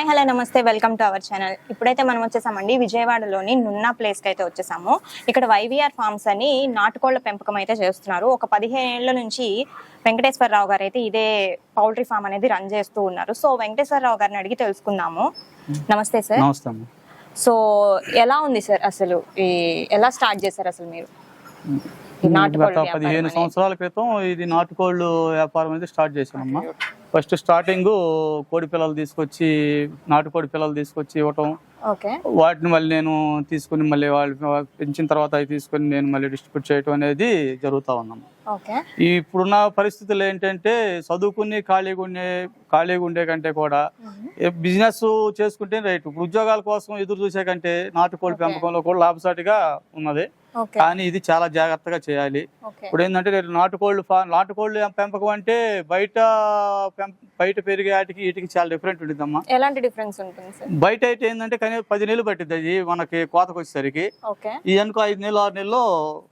Hi hello నమస్తే welcome to our channel. ఇప్పుడైతే మనం వచ్చేసామండి విజయవాడలోని నున్నా ప్లేస్కి అయితే వచ్చేసాము. ఇక్కడ వైవిఆర్ ఫార్మ్స్ అని నాటుకోళ్ళ పెంపకం అయితే చేస్తున్నారు. ఒక పదిహేను ఏళ్ళ నుంచి వెంకటేశ్వరరావు గారు అయితే ఇదే పౌల్ట్రీ ఫామ్ అనేది రన్ చేస్తూ ఉన్నారు. సో వెంకటేశ్వరరావు గారిని అడిగి తెలుసుకుందాము. నమస్తే సార్. సో ఎలా ఉంది సార్ అసలు ఈ ఎలా స్టార్ట్ చేశారు అసలు మీరు? గత పదిహేను? సంవత్సరాల క్రితం ఇది నాటుకోళ్ళు వ్యాపారం అనేది స్టార్ట్ చేశానమ్మా ఫస్ట్ స్టార్టింగ్ కోడి పిల్లలు తీసుకొచ్చి నాటుకోడి పిల్లలు తీసుకొచ్చి ఇవ్వటం. వాటిని మళ్ళీ నేను తీసుకుని మళ్ళీ వాళ్ళు పెంచిన తర్వాత అవి తీసుకొని నేను మళ్ళీ డిస్ట్రిబ్యూట్ చేయటం అనేది జరుగుతూ ఉన్నాం ఓకే. ఈ ఇప్పుడున్న పరిస్థితులు ఏంటంటే చదువుకుని ఖాళీగా ఉండే ఖాళీగా ఉండే కంటే కూడా బిజినెస్ చేసుకుంటే రైట్. ఇప్పుడు ఉద్యోగాల కోసం ఎదురు చూసే కంటే నాటుకోడి. పెంపకంలో కూడా లాభసాటిగా ఉన్నది. కానీ ఇది చాలా జాగ్రత్తగా చేయాలి. ఇప్పుడు ఏంటంటే నాటుకోళ్ళు నాటుకోళ్ళు పెంపకం అంటే బయట బయట పెరిగే వాటికి వీటికి చాలా డిఫరెంట్ ఉంటుందమ్మా ఎలాంటి డిఫరెన్స్ ఉంటుంది బయట అయితే ఏంటంటే కనీసం పది నెలలు పట్టింది అది మనకి కోతకు వచ్చేసరికి. ఈ అనుకో ఐదు నెలలు ఆరు నెలల్లో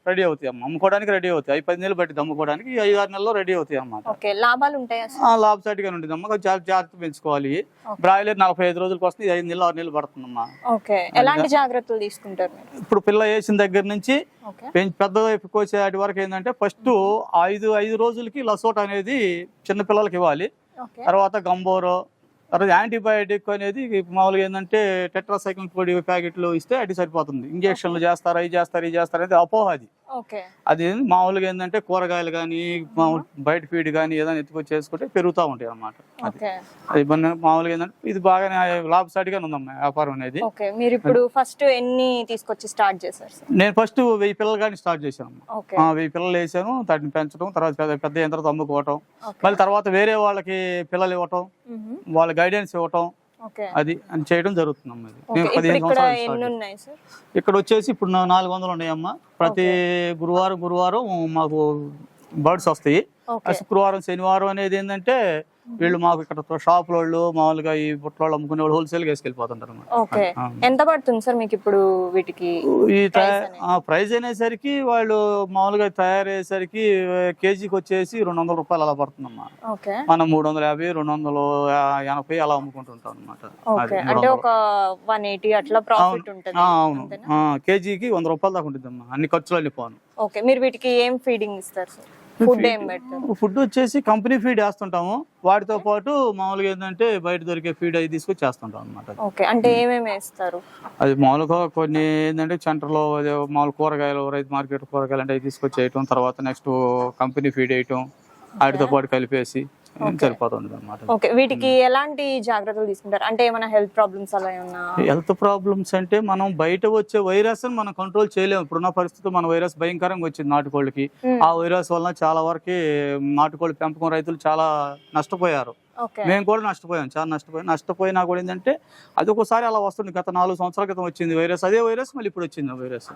రెడీ అవుతాయి అమ్మ. అమ్ముకోవడానికి రెడీ అవుతాయి. అవి పది నెలలు పట్టింది అమ్ముకోవడానికి ఐదు ఆరు నెలల్లో రెడీ అవుతాయి అన్నమాట. ఓకే. లాభాలు ఉంటాయా లాభసాటిగా ఉంటుంది అమ్మ జాగ్రత్త పెంచుకోవాలి. బ్రాయిలర్ నలభై ఐదు రోజులకు వస్తుంది ఐదు నెలలు ఆరు నెలలు పడుతుందమ్మా. ఎలాంటి జాగ్రత్తలు తీసుకుంటారు ఇప్పుడు పిల్ల వేసిన దగ్గర నుంచి పెంచి పెద్ద వైపు కోసే వాటి వరకు ఏంటంటే ఫస్ట్ ఐదు ఐదు రోజులకి లసోట్ అనేది చిన్న పిల్లలకి ఇవ్వాలి. తర్వాత గంబోరో తర్వాత యాంటీబయాటిక్ అనేది మామూలుగా ఏంటంటే టెట్రాసైకిల్ పొడి ప్యాకెట్లు ఇస్తే అది సరిపోతుంది. ఇంజక్షన్లు చేస్తారు అవి చేస్తారు ఇది చేస్తారు అనేది అపోహ అది. అది మామూలుగా ఏంటంటే కూరగాయలు కానీ బయట ఫీడ్ కానీ ఏదైనా ఎత్తుకొచ్చి చేసుకుంటే పెరుగుతూ ఉంటాయి అది. మన మామూలుగా ఏంటంటే ఇది బాగానే లాభసాటిగా ఉందమ్మా వ్యాపారం అనేది. మీరు ఇప్పుడు ఫస్ట్ ఎన్ని తీసుకొచ్చి స్టార్ట్ చేశారు నేను ఫస్ట్ వెయ్యి పిల్లలు కానీ స్టార్ట్ చేశాను వెయ్యి పిల్లలు వేసాను వాటిని పెంచడం తర్వాత పెద్ద తర్వాత అమ్ముకోవటం. మళ్ళీ తర్వాత వేరే వాళ్ళకి పిల్లలు ఇవ్వటం. వాళ్ళ గైడెన్స్ ఇవ్వటం అది అని చేయడం జరుగుతుంది అమ్మ ఇది. ఓకే. మేము ఇప్పుడు పదిహేను ఇక్కడ సంవత్సరాలు వచ్చేసి ఇప్పుడు నాలుగు వందలు ఉన్నాయమ్మా. ప్రతి గురువారం గురువారం మాకు బర్డ్స్ వస్తాయి. శుక్రవారం శనివారం అనేది ఏంటంటే వీళ్ళు మాకు ఇక్కడ షాప్ వాళ్ళు మామూలుగా ఈ బుట్టలు అమ్ముకునే వాళ్ళు హోల్సేల్గా వేసుకెళ్ళిపోతుంటారు. ఓకే. ఎంత పడుతుంది సార్ మీకు ఇప్పుడు వీటికి ఈ? ప్రైస్ అనేసరికి వాళ్ళు మామూలుగా తయారయ్యేసరికి కేజీకి వచ్చేసి రెండు వందల రూపాయలు అలా పడుతుందమ్మా. మనం మూడు వందల యాభై రెండు వందల ఎనభై అలా అమ్ముకుంటుంటాం అనమాట ఓకే. అంటే ఒక వన్ ఎయిటీ అట్లా ప్రాఫిట్ ఉంటుంది. అవును. కేజీకి వంద రూపాయలు దాకా ఉంటుందమ్మా అన్ని ఖర్చులు అన్ని పోను ఓకే. మీరు వీటికి ఏం ఫీడింగ్ ఇస్తారు సార్? ఫుడ్ ఏం ఫుడ్ వచ్చేసి కంపెనీ ఫీడ్ వేస్తుంటాము. వాటితో పాటు మామూలుగా ఏంటంటే బయట దొరికే ఫీడ్ అవి తీసుకొచ్చి చేస్తుంటాం అనమాట ఓకే అంటే ఏమేమి వేస్తారు? అది మామూలుగా కొన్ని ఏంటంటే సెంటర్లో మామూలు కూరగాయలు రైతు మార్కెట్ కూరగాయలు అంటే అవి తీసుకొచ్చి వేయటం తర్వాత నెక్స్ట్ కంపెనీ ఫీడ్ వేయటం వాటితో పాటు కలిపేసి సరిపోతుంది అనమాట ఓకే వీటికి ఎలాంటి జాగ్రత్తలు తీసుకుంటారు? అంటే ఏమైనా హెల్త్ ప్రాబ్లమ్స్ అలా ఏమన్నా హెల్త్ ప్రాబ్లమ్స్ అంటే మనం బయట వచ్చే వైరస్ మనం కంట్రోల్ చేయలేము. ఇప్పుడున్న పరిస్థితి మన వైరస్ భయంకరంగా వచ్చింది నాటుకోళ్ళకి. ఆ వైరస్ వలన చాలా వరకు నాటుకోళ్ళ పెంపకం రైతులు చాలా నష్టపోయారు. మేము కూడా నష్టపోయాం. చాలా నష్టపోయాం. నష్టపోయినా కూడా ఏంటంటే అది ఒకసారి అలా వస్తుంది. గత నాలుగు సంవత్సరాల క్రితం వచ్చింది వైరస్. అదే వైరస్ మళ్ళీ ఇప్పుడు వచ్చింది వైరస్.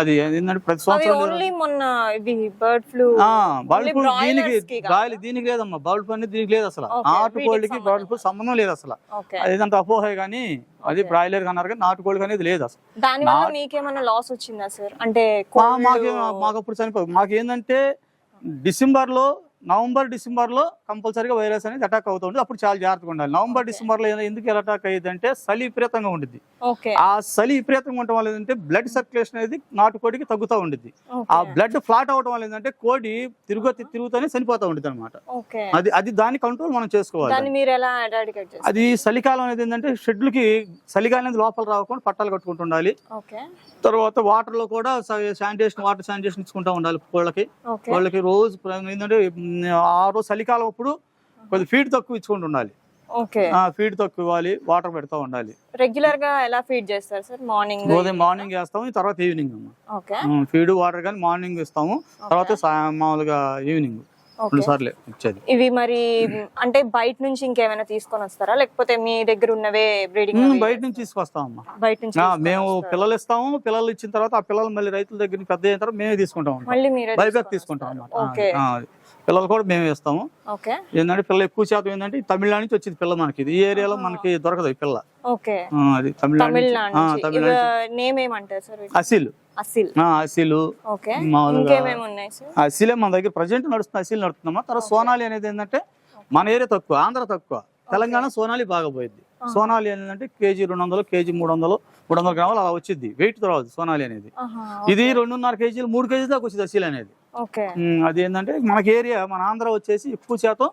అది ఏంటంటే ప్రతి సంవత్సరం బర్డ్ ఫ్లూ దీనికి? గాలి దీనికి లేదమ్మా. బర్డ్ ఫ్లూ అనేది దీనికి లేదు అసలు. నాటుకోళ్ళకి బర్డ్ ఫ్లూ సంబంధం లేదు అసలు. అదేదంటే అపోహే కానీ అది. బ్రాయిలర్ అన్నారు కానీ నాటుకోళ్ళకి అనేది లేదు అసలు. మీకేమైనా లాస్ వచ్చిందా సార్ అంటే మాకే మాకు అప్పుడు చనిపో మాకు ఏంటంటే డిసెంబర్లో నవంబర్ డిసెంబర్లో కంపల్సరీగా వైరస్ అనేది అటాక్ అవుతుంది అప్పుడు చాలా జాగ్రత్తగా ఉండాలి. నవంబర్ డిసెంబర్లో ఏ- ఎందుకు ఎలా అటాక్ అయ్యింది అంటే చలి విపరీతంగా ఉండిద్ది. ఆ చలి విపరీతంగా ఉండటం వల్ల ఏంటంటే బ్లడ్ సర్క్యులేషన్ అనేది నాటుకోడికి తగ్గుతూ ఉండిద్ది. ఆ బ్లడ్ ఫ్లాట్ అవడం వల్ల ఏంటంటే కోడి తిరుగు తిరుగుతూనే చనిపోతూ ఉంటుంది అనమాట అది అది దాని కంట్రోల్ మనం చేసుకోవాలి. అది చలికాలం అనేది ఏంటంటే షెడ్లకి చలిగాలి అనేది లోపల రాకుండా పట్టాలు కట్టుకుంటూ ఉండాలి. తర్వాత వాటర్లో కూడా శానిటేషన్ వాటర్ శానిటేషన్ ఇచ్చుకుంటూ ఉండాలి కోళ్ళకి. వాళ్ళకి రోజు ఏంటంటే ఆ రోజు చలికాలం అప్పుడు కొద్ది ఫీడ్ తక్కువ ఇచ్చుకుంటూ ఉండాలి. ఫీడ్ తక్కువ ఇవ్వాలి వాటర్ పెడతా ఉండాలి. రెగ్యులర్గా ఎలా ఫీడ్ చేస్తారు సార్? మార్నింగ్ ఉదయం మార్నింగ్ వేస్తాము తర్వాత ఈవినింగ్ ఫీడ్ వాటర్ కానీ మార్నింగ్ ఇస్తాము తర్వాత మామూలుగా ఈవినింగ్ ఓకే. రెండు సార్లు ఇచ్చేది. ఇవి మరి అంటే బయట నుంచి ఇంకేమైనా తీసుకొని వస్తారా? లేకపోతే మీ దగ్గర ఉన్నవే బ్రీడింగ్ బయట నుంచి తీసుకొస్తామమ్మా బయట నుంచి మేము? పిల్లలు ఇస్తాము పిల్లలు ఇచ్చిన తర్వాత ఆ పిల్లలు మళ్ళీ రైతుల దగ్గర పెద్ద అయిన తర్వాత మేమే తీసుకుంటాం. మళ్ళీ బైబ్యాక్ తీసుకొని తీసుకుంటాం? అన్నమాట. పిల్లలు కూడా మేమే ఇస్తాము. ఏంటంటే పిల్ల ఎక్కువ శాతం ఏంటంటే తమిళనాడు నుంచి వచ్చింది పిల్ల మనకి. ఇది. ఈ ఏరియాలో మనకి దొరకదు ఈ పిల్ల. అది తమిళనాడు అసిల్. అసిల్. ఆ, అసిలు. మన దగ్గర ప్రజెంట్ నడుస్తుంది అసిల్ నడుతుందమ్మా తర్వాత సోనాలి అనేది ఏంటంటే మన ఏరియా తక్కువ ఆంధ్ర తక్కువ. తెలంగాణ సోనాలి బాగా పోయింది. సోనాలి ఏంటంటే కేజీ రెండు వందలు కేజీ మూడు వందలు మూడు వందల గ్రాములు అలా వచ్చింది. వెయిట్ రాదు సోనాలి అనేది. ఇది రెండున్నర కేజీలు మూడు కేజీ దాకా వచ్చింది అసీల్ అనేది. అది ఏంటంటే మనకి ఏరియా మన ఆంధ్ర వచ్చేసి ఎక్కువ శాతం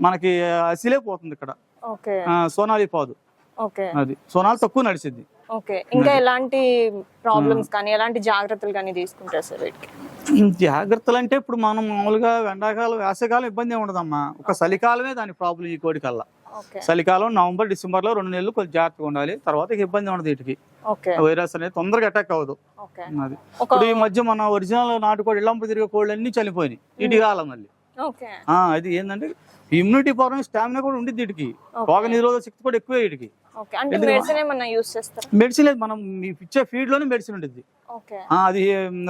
మనకి అసిలే పోతుంది ఇక్కడ. సోనాలి పోదు. అది. సోనాలి తక్కువ నడిచింది ఓకే. ఇంకా ఎలాంటి ప్రాబ్లమ్స్ కానీ ఎలాంటి జాగ్రత్తలు కానీ తీసుకుంటారు సార్ వీటికి? జాగ్రత్తలు అంటే ఇప్పుడు మనం మామూలుగా ఎండాకాలం వేసవికాలం ఇబ్బంది ఉండదమ్మా. ఒక చలికాలమే దాని ప్రాబ్లం ఈ కోడికల్లా. చలికాలం నవంబర్ డిసెంబర్లో రెండు నెలలు కొంచెం జాగ్రత్తగా ఉండాలి. తర్వాత ఇబ్బంది ఉండదు వీటికి. వైరస్ అనేది తొందరగా అటాక్ అవ్వదు. అది. ఇప్పుడు ఈ మధ్య మన ఒరిజినల్ నాటుకోడి ఇళ్ళంపు తిరిగే కోళ్ళు అన్ని చనిపోయినాయి. ఇటు కాలం మళ్ళీ. అది ఏంటంటే ఇమ్యూనిటీ పవర్ స్టామినా కూడా ఉండిద్ది వీటికి. రోగ నిరోధక శక్తి కూడా ఎక్కువే వీటికి? మెడిసిన్ లేదు. మనం ఇచ్చే ఫీడ్లోనే మెడిసిన్ ఉంటుంది అది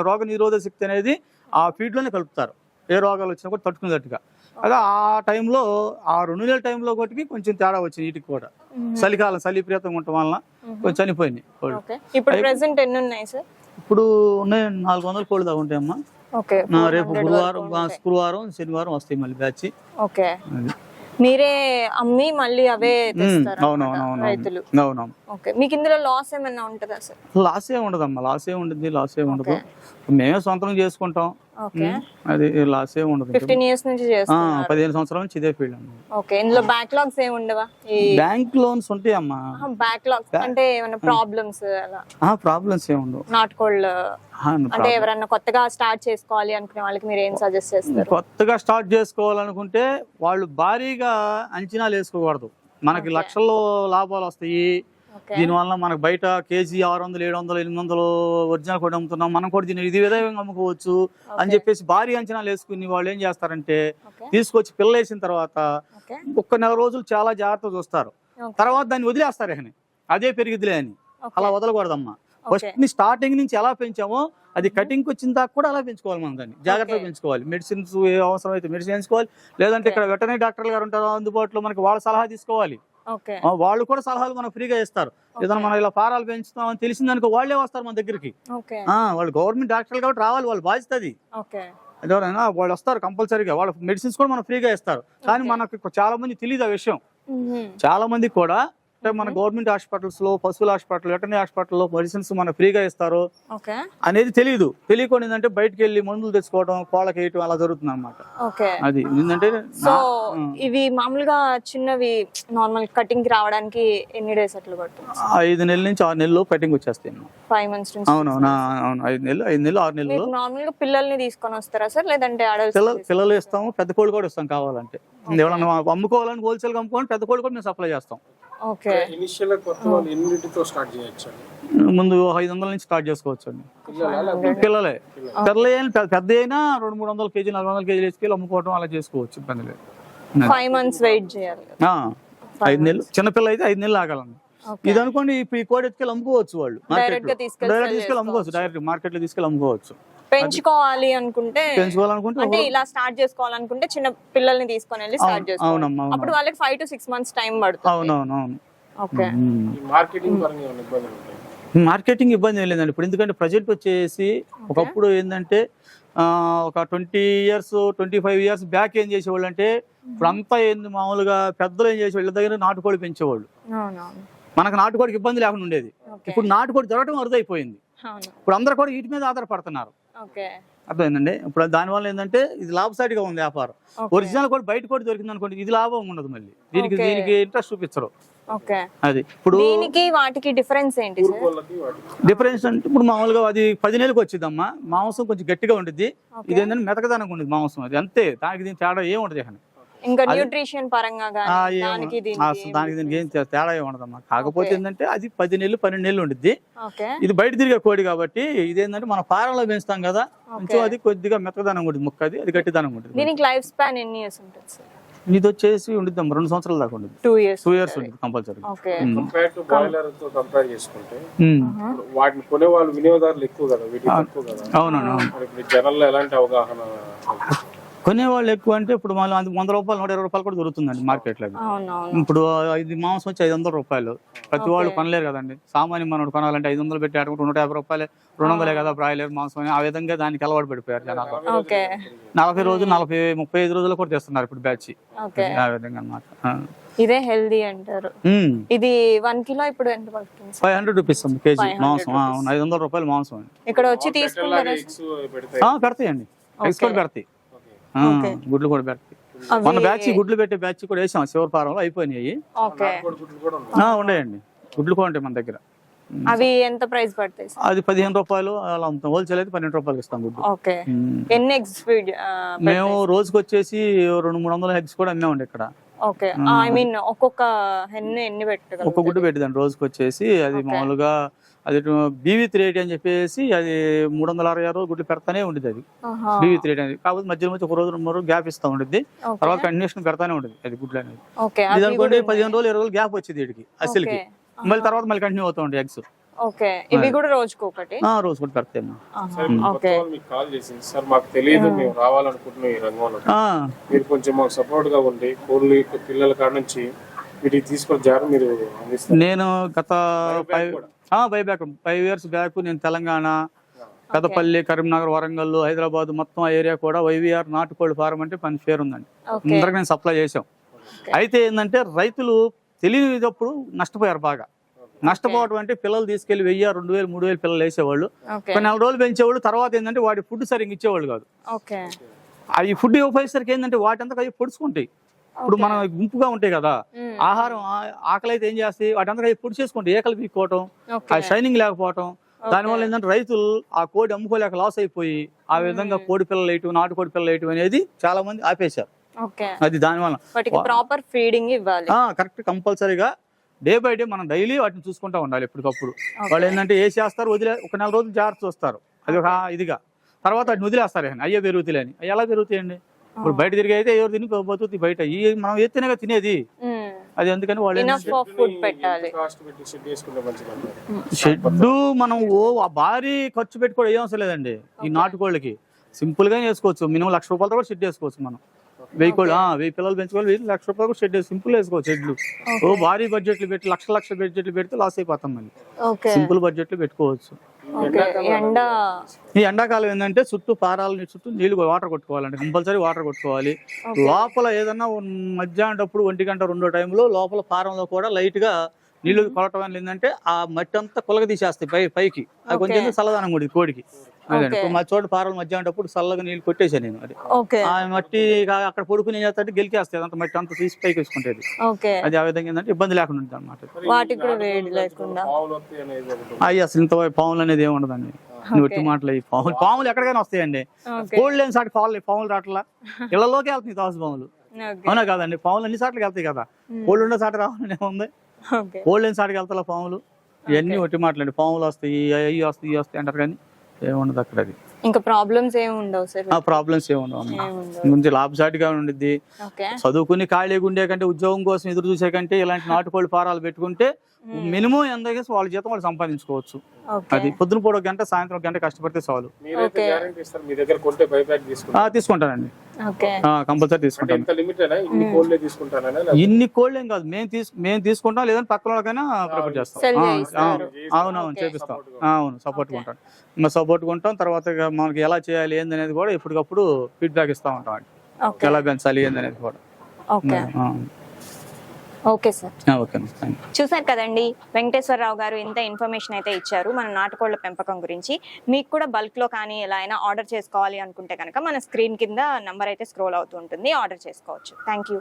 రోగ నిరోధక శక్తి అనేది ఆ ఫీడ్లోనే కలుపుతారు. ఏ రోగాలు వచ్చినా కూడా తట్టుకునేటట్టుగా. అదే ఆ టైంలో ఆ రెండు నెలల టైంలో ఒకటికి కొంచెం తేడా వచ్చింది వీటికి కూడా. చలికాలం చలి ప్రీతం ఉండటం వలన కొంచెం చనిపోయినాయి కోళ్ళు. ఇప్పుడు ప్రెసెంట్ ఎన్ని ఉన్నాయి సార్ ఇప్పుడు ఉన్నాయి నాలుగు వందల కోళ్ళు దాకా ఉంటాయమ్మా రేపు గురువారం శుక్రవారం శనివారం వస్తాయి మళ్ళీ బ్యాచ్. ఓకే. మీరే అమ్మి మళ్ళీ అవే రైతులు. అవునవును. ఓకే. మీకు ఇందులో లాస్ ఏమైనా ఉంటుందా సార్ లాస్ ఏ ఉండదమ్మా. లాస్ ఏ ఉండదు లాస్ ఏ ఉండదు. మేమే సొంతం చేసుకుంటాం. అది లాస్ ఏ ఉండదు ఫిఫ్టీన్ ఇయర్స్ నుంచి చేస్తున్నారు. పదిహేను సంవత్సరాల నుంచి ఇదే ఫీల్డ్ అమ్మా ఓకే. ఇందులో బ్యాక్లాగ్స్ ఏమి ఉండవా? Bank loans ఉంటాయమ్మా. బ్యాక్లాగ్స్ అంటే ఏమైనా ప్రాబ్లమ్స్ అలా? ప్రాబ్లమ్స్ ఏ ఉండవు. నాటుకోళ్ళు ఆ, అంటే ఎవరన్నా కొత్తగా స్టార్ట్ చేసుకోవాలి అనుకునే వాళ్ళకి మీరు ఏం సజెస్ట్ చేస్తారు? కొత్తగా స్టార్ట్ చేసుకోవాలనుకుంటే వాళ్ళు భారీగా అంచనాలు వేసుకోకూడదు. మనకి లక్షల్లో లాభాలు వస్తాయి. దీనివల్ల మనకు బయట కేజీ ఆరు వందలు ఏడు వందలు ఎనిమిది వందలు ఒరిజినల్ కూడా అమ్ముతున్నాం. మనం కూడా దీన్ని ఇది విధంగా అమ్ముకోవచ్చు అని చెప్పేసి భారీ అంచనాలు వేసుకుని వాళ్ళు ఏం చేస్తారంటే తీసుకొచ్చి పిల్ల వేసిన తర్వాత ఒక్క నెల రోజులు చాలా జాగ్రత్త చూస్తారు. తర్వాత దాన్ని వదిలేస్తారు అని అదే పెరిగిదిలే అని. అలా వదలకూడదమ్మా. ఫస్ట్ని స్టార్టింగ్ నుంచి ఎలా పెంచామో అది కటింగ్ వచ్చిన దాకా కూడా అలా పెంచుకోవాలి మనం దాన్ని. జాగ్రత్తగా. పెంచుకోవాలి. మెడిసిన్స్ ఏ అవసరం అయితే మెడిసిన్ వేసుకోవాలి. లేదంటే ఇక్కడ వెటనరీ డాక్టర్లు గారు ఉంటారు అందుబాటులో మనకి వాళ్ళ సలహా తీసుకోవాలి. వాళ్ళు కూడా సలహాలు మనకు ఫ్రీగా ఇస్తారు. ఏదైనా మనం ఇలా ఫారాలు పెంచుతాం అని తెలిసిందనుకో వాళ్ళే వస్తారు మన దగ్గరికి. వాళ్ళు గవర్నమెంట్ డాక్టర్లు కాబట్టి రావాలి వాళ్ళు బాధ్యత అది. ఎవరైనా వాళ్ళు వస్తారు కంపల్సరీగా. వాళ్ళ మెడిసిన్స్ కూడా మనకు ఫ్రీగా ఇస్తారు. కానీ మనకు చాలా మంది తెలియదు ఆ విషయం. చాలా మంది కూడా అంటే మన గవర్నమెంట్ హాస్పిటల్స్లో పశువుల హాస్పిటల్ వెటనరీ హాస్పిటల్లో మెడిసిన్స్ మన ఫ్రీగా ఇస్తారు అనేది తెలియదు తెలియకుండా ఏంటంటే బయటకు వెళ్ళి మందులు తెచ్చుకోవడం కోళ్ళకి వేయటం అలా జరుగుతుంది అనమాట అది ఏంటంటే సో ఇవి మామూలుగా చిన్నవి నార్మల్ కటింగ్కి రావడానికి ఎన్ని డేస్ అట్లా పడుతుంది? ఐదు నెలల నుంచి ఆరు నెలలు కటింగ్ వచ్చేస్తాయి. ఫైవ్ మంత్స్ నుంచి అవును అవును అవును. ఐదు నెలలు ఐదు నెలలు ఆరు నెలలు. నార్మల్గా పిల్లల్ని తీసుకొని వస్తారా సార్? లేదంటే పిల్లలు ఇస్తాము పెద్ద కోళ్ళు కూడా ఇస్తాం కావాలంటే. ఎవరన్నా అమ్ముకోవాలని హోల్సేల్ అమ్ముకోవాలని పెద్ద కోళ్ళు కూడా మేము సప్లై చేస్తాం. ఓకే. ఇనిషియల్ కొత్త వాళ్ళు ఎన్నిటితో స్టార్ట్ చేయొచ్చు ముందు ఐదు వందల నుంచి స్టార్ట్ చేసుకోవచ్చు అండి పిల్లల. పిల్లలే? పెద్ద- అయినా రెండు మూడు వందల కేజీ నాలుగు వందల కేజీలు వేసుకెళ్ళి అమ్ముకోవడం అలా చేసుకోవచ్చు ఇబ్బంది లేదు. ఫైవ్ మంత్స్ వెయిట్ చేయాలి కదా. ఆ, ఐదు నెలలు. చిన్నపిల్ల అయితే ఐదు నెలలు ఆగాలండి. ఇది అనుకోండి ఇప్పుడు ఈ కోడి ఎత్తుకెళ్ళి అమ్ముకోవచ్చు వాళ్ళు డైరెక్ట్ తీసుకెళ్ళి అమ్ముకోవచ్చు డైరెక్ట్ మార్కెట్లో తీసుకెళ్ళి అమ్ముకోవచ్చు. పెంచుకోవాలి అనుకుంటే పెంచుకోవాలనుకుంటే అంటే ఇలా స్టార్ట్ చేసుకోవాలనుకుంటే చిన్న పిల్లల్ని తీసుకొని వెళ్ళి స్టార్ట్ చేసుకోవాలి. అప్పుడు వాళ్ళకి five to six months time పడుతుంది. అవునవును అవును ఓకే ఈ మార్కెటింగ్ మార్కెటింగ్ ఇబ్బంది ఏం లేదండి. ఇప్పుడు ఎందుకంటే ప్రజెంట్ వచ్చేసి ఒకప్పుడు ఏంటంటే ఆ, ఒక twenty years twenty five years back ఏం చేసేవాళ్ళు అంటే ఇప్పుడు అంతా ఏంది మామూలుగా పెద్దలు ఏం చేసేవాళ్ళు? దగ్గర నాటుకోడి పెంచేవాళ్ళు. మనకు నాటుకోడికి ఇబ్బంది లేకుండా ఉండేది. ఇప్పుడు నాటుకోడి దొరకడం అరుదైపోయింది. అవును. ఇప్పుడు అందరు కూడా వీటి మీద ఆధారపడుతున్నారు. అర్థమైందండి? ఇప్పుడు దానివల్ల ఏంటంటే ఇది లాభసాటిగా ఉంది వ్యాపారం. ఒరిజినల్ కూడా బయట కూడా దొరికింది అనుకోండి ఇది లాభం ఉండదు మళ్ళీ. దీనికి. దీనికి ఇంట్రెస్ట్ చూపించరు. ఓకే. అది. ఇప్పుడు దీనికి వాటికి డిఫరెన్స్ ఏంటి డిఫరెన్స్ అంటే ఇప్పుడు మామూలుగా అది పది నెలలకు వచ్చిందమ్మా. మాంసం కొంచెం గట్టిగా ఉంటుంది ఇది ఏంటంటే మెతకదనంగా ఉండేది మాంసం. అది అంతే. దానికి దీని తేడా ఏం ఉండదు ఇక. న్యూట్రిషన్ పరంగా దానికి దీనికి దానికి దీనికి ఏం తేడా ఉండదమ్మా కాకపోతే ఏంటంటే అది పది నెలలు పన్నెండు నెలలు ఉండిద్ది. ఓకే. ఇది బయట తిరిగే కోడి కాబట్టి ఇదేంటంటే మన ఫారంలో పెంచుతాం కదా కొంచెం అది కొద్దిగా మెత్తదనం ఉంటుంది ముక్క అది అది గట్టిదనం ఉంటుంది దీనికి లైఫ్ స్పాన్ ఎన్ని ఇయర్స్ ఉంటుంది సార్? ఇది వచ్చేసి ఉండిద్దాం రెండు సంవత్సరాల దాకా ఉంటుంది టూ ఇయర్స్ టూ ఇయర్స్ ఉంటుంది. కంపల్సరీ. ఓకే. కంపేర్ టు బాయిలర్తో కంపేర్ చేసుకుంటే ఇప్పుడు వాటిని కొనే వాళ్ళు వినియోగదారులు ఎక్కువ కదా వీటికి తక్కువ కదా. అవునవును. జనాల్లో ఎలాంటి అవగాహన? కొనేవాళ్ళు ఎక్కువ అంటే ఇప్పుడు మళ్ళీ అది వంద రూపాయలు నూట ఇరవై రూపాయలు కూడా దొరుకుతుందండి మార్కెట్లో ఇప్పుడు ఇది మాంసం వచ్చి ఐదు వందల రూపాయలు. ప్రతి వాళ్ళు కొనలేరు కదండి. సామాన్య మనోడు కొనాలంటే ఐదు వందలు పెట్టి ఆడుకుంటే నూట యాభై రూపాయలు రెండు వందలే కదా బ్రాయిలర్ మాంసం అని ఆ విధంగా దానికి అలవాటు పడిపోయారు జనాలు. ఓకే. నలభై రోజులు నలభై ముప్పై ఐదు రోజులు కూడా తెస్తున్నారు ఇప్పుడు బ్యాచ్. ఓకే. ఆ విధంగా అనమాట ఇదే హెల్దీ అంటారు. ఇది వన్ కిలో ఇప్పుడు ఎంత పడుతుంది? ఫైవ్ హండ్రెడ్ రూపీస్ కేజీ 500 మాంసం. ఐదు వందల రూపాయలు మాంసం ఇక్కడ వచ్చి తీసుకుంటారా పెడతాయండి. కూడా పెడతాయి. గుడ్లు కూడా పెడతాయి అవి- మన బ్యాచ్ గుడ్లు పెట్టే బ్యాచ్ కూడా వేసాం అయిపోయినాయి. కూడా ఉన్నాయి ఆ, ఉన్నాయండి. గుడ్లు కూడా ఉంటాయి మన దగ్గర. అవి ఎంత ప్రైస్ పడతాయి? అది పదిహేను రూపాయలు అలా అమ్ముతాం. హోల్సేల్ అయితే పన్నెండు రూపాయలకి ఇస్తాం ఉమ్. ఎన్ని ఎగ్స్ మేము రోజుకి వచ్చేసి రెండు మూడు వందల ఎగ్స్ కూడా అమ్మామండి ఇక్కడ. ఓకే. ఐ మీన్ ఒక్కొక్క హెన్ ఎన్ని పెట్టగలరు ఒక్క గుడ్డు పెట్టిందండి రోజుకి వచ్చేసి అది మామూలుగా అది బీవీ త్రీ ఎయిటీ అని చెప్పేసి అది మూడు వందల అరవై ఆరు గుడ్లు పెడతానే ఉండేది అది. బీవీ త్రీ ఎయిటీ అనేది కాకపోతే మధ్యలో మధ్య ఒక రోజు రెండు రోజులు గ్యాప్ ఇస్తా ఉండేది. తర్వాత కంటిన్యూషన్ పెడతానే ఉండేది అది గుడ్లు అనేది. ఇది అనుకోండి కూడా పదిహేను రోజులు ఇరవై రోజులు గ్యాప్ వచ్చేది వీటికి అసలుకి. మళ్ళీ తర్వాత మళ్ళీ కంటిన్యూ అవుతా ఉండే ఎగ్స్. ఓకే. ఇవి కూడా రోజుకు ఒకటి? రోజు కూడా పెడతాయి ఆహా. సార్ మీకు కాల్ చేసింది. సార్ మాకు తెలియదు మేము రావాలనుకుంటున్నాం ఈ రంగంలో. మీరు కొంచెం మాకు సపోర్ట్గా ఉండి కోళ్ళు పిల్లల కాడ నుంచి వీటికి తీసుకొని జాగ్రత్త మీరు నేను గత ఫైవ్ బైబ్యాక్ ఫైవ్ ఇయర్స్ బ్యాక్ నేను తెలంగాణ పెద్దపల్లి కరీంనగర్ వరంగల్ హైదరాబాద్ మొత్తం ఆ ఏరియా కూడా వైవీఆర్ నాటుకోళ్ళ ఫారం అంటే పని పేరు ఉందండి. అందరికి నేను సప్లై చేసాం అయితే ఏంటంటే రైతులు తెలియనప్పుడు నష్టపోయారు బాగా. నష్టపోవడం అంటే పిల్లలు తీసుకెళ్ళి వెయ్యి రెండు వేలు మూడు వేలు పిల్లలు వేసేవాళ్ళు. కొన్ని నెల రోజులు పెంచేవాళ్ళు తర్వాత ఏంటంటే వాడి ఫుడ్ సరిగ్గా ఇచ్చేవాళ్ళు కాదు. అవి ఫుడ్ ఇవ్వపోయేసరికి ఏంటంటే వాటంతా అవి పొడుచుకుంటాయి. ఇప్పుడు మనం గుంపుగా ఉంటాయి కదా. ఆహారం ఆకలి అయితే ఏం చేస్తాయి? వాటంతా అవి పొడి చేసుకుంటాయి ఏకలు పీక్కోవటం ఆ షైనింగ్ లేకపోవటం. దానివల్ల ఏంటంటే రైతులు ఆ కోడి అమ్ముకోలేక లాస్ అయిపోయి ఆ విధంగా కోడి పిల్లలు వేయటం నాటు కోడి పిల్లలు వేయటం అనేది చాలా మంది ఆపేశారు. అది దానివల్ల ప్రాపర్ ఫీడింగ్ ఇవ్వాలి. కరెక్ట్ కంపల్సరీగా డే బై డే మనం డైలీ వాటిని చూసుకుంటా ఉండాలి ఎప్పటికప్పుడు. వాళ్ళు ఏంటంటే ఏ చేస్తారు వదిలే ఒక నెల రోజులు జాగ్రత్త చూస్తారు అది ఒక ఇదిగా. తర్వాత వాటిని వదిలేస్తారు. అయ్యే పెరుగుతాయి అని అవి ఎలా పెరుగుతాయండి? ఇప్పుడు బయట తిరిగి అయితే ఎవరు తిని బతుకుతాయి బయట. ఈ మనం ఎత్తినగా తినేది. అది అందుకని వాళ్ళు షెడ్ మనం ఓ ఆ భారీ ఖర్చు పెట్టుకోవడం ఏం అవసరం లేదండి. ఈ నాటుకోళ్ళకి. సింపుల్గా చేసుకోవచ్చు మినిమం లక్ష రూపాయలతో కూడా షెడ్ చేసుకోవచ్చు మనం. వెయ్యి కోళ్ళు వెయ్యి పిల్లలు పెంచుకోవాలి వెయ్యి లక్ష రూపాయలు షెడ్ సింపుల్ వేసుకోవచ్చు షెడ్లు. ఓ భారీ బడ్జెట్లు పెట్టి లక్ష లక్ష బడ్జెట్లు పెడితే లాస్ అయిపోతాం మళ్ళీ. సింపుల్ బడ్జెట్లు పెట్టుకోవచ్చు. ఈ ఎండాకాలం ఏంటంటే చుట్టూ పారాలు చుట్టూ నీళ్ళు వాటర్ కొట్టుకోవాలండి. కంపల్సరీ వాటర్ కొట్టుకోవాలి. లోపల ఏదన్నా మధ్యాహ్నప్పుడు ఒంటి గంట రెండో టైంలో లోపల పారంలో కూడా లైట్గా నీళ్ళు కొలటం వల్ల ఏంటంటే ఆ మట్టి అంతా కొలగ తీసేస్తాయి పై పైకి. అది కొంచెం చల్లదనం కూడా కోడికి. మా చోట పారలు మధ్యాహ్నప్పుడు చల్లగా నీళ్ళు కొట్టేసాను నేను అది. ఆ మట్టి ఇక అక్కడ పడుకుని ఏం చేస్తాంటే గెలికేస్తాయి. అంత మట్టి అంతా తీసి పైకి వేసుకుంటేది. ఓకే. అది ఆ విధంగా ఏంటంటే ఇబ్బంది లేకుండా ఉంటుంది అనమాట అయ్యి అసలు ఇంత పాములు అనేది ఏమి ఉండదండి. నువ్వు ఒట్టి మాటలు ఈ పాములు పాములు ఎక్కడికైనా వస్తాయండి. కోళ్ళు లేని సాటి పాములు పాములు రావట్లా ఇళ్ళలోకి వెళ్తాయి తాసు పాములు. అవునా కాదండి? పాములు అన్ని సార్లు వెళ్తాయి కదా. కోళ్ళు ఉండే సాటి రావాలని ఏముంది ఓకే. కోళ్ళు లేని సాటికి వెళ్తా పాములు ఇవన్నీ ఒట్టి మాటలండి పాములు వస్తాయి అవి వస్తాయి ఇవి వస్తాయి అంటారు కానీ ఏముండదు అక్కడ అది. ఇంకా ప్రాబ్లమ్స్ ఏమి ఉండవు సార్. ఆ ప్రాబ్లమ్స్ ఏముండవు ముందు లాభసాటిగా ఉండిద్ది. ఓకే. చదువుకుని ఖాళీగా ఉండే కంటే ఉద్యోగం కోసం ఎదురు చూసే కంటే ఇలాంటి నాటుకోళ్ళు ఫారాలు పెట్టుకుంటే మినిమం ఎంత వాళ్ళ జీతం వాళ్ళు సంపాదించుకోవచ్చు. ఓకే. అది పొద్దున పూట ఒక గంట సాయంత్రం ఒక గంట కష్టపడితే చాలు. తీసుకుంటానండి. కంపల్సరీ అయినా ఇన్ని కోళ్ళే ఏం కాదు. మేము తీసు మేము తీసుకుంటాం లేదంటే పక్కన వాళ్ళకైనా ప్రిపేర్ చేస్తాం. అవునవును చేపిస్తాం. ఆ, అవును సపోర్ట్ ఉంటాం. ఇంకా సపోర్ట్ ఉంటాం. తర్వాత మనకి ఎలా చేయాలి ఏంది అనేది కూడా ఎప్పటికప్పుడు ఫీడ్బ్యాక్ ఇస్తా ఉంటాం. ఎలా పెంచాలి ఏంది అనేది కూడా. Okay sir. ఓకే చూసారు కదండి వెంకటేశ్వరరావు గారు ఎంత ఇన్ఫర్మేషన్ అయితే ఇచ్చారు మన నాటుకోళ్ళ పెంపకం గురించి. మీకు కూడా బల్క్లో కానీ ఎలా అయినా ఆర్డర్ చేసుకోవాలి అనుకుంటే కనుక మన స్క్రీన్ కింద నంబర్ అయితే స్క్రోల్ అవుతూ ఉంటుంది. ఆర్డర్ చేసుకోవచ్చు. Thank you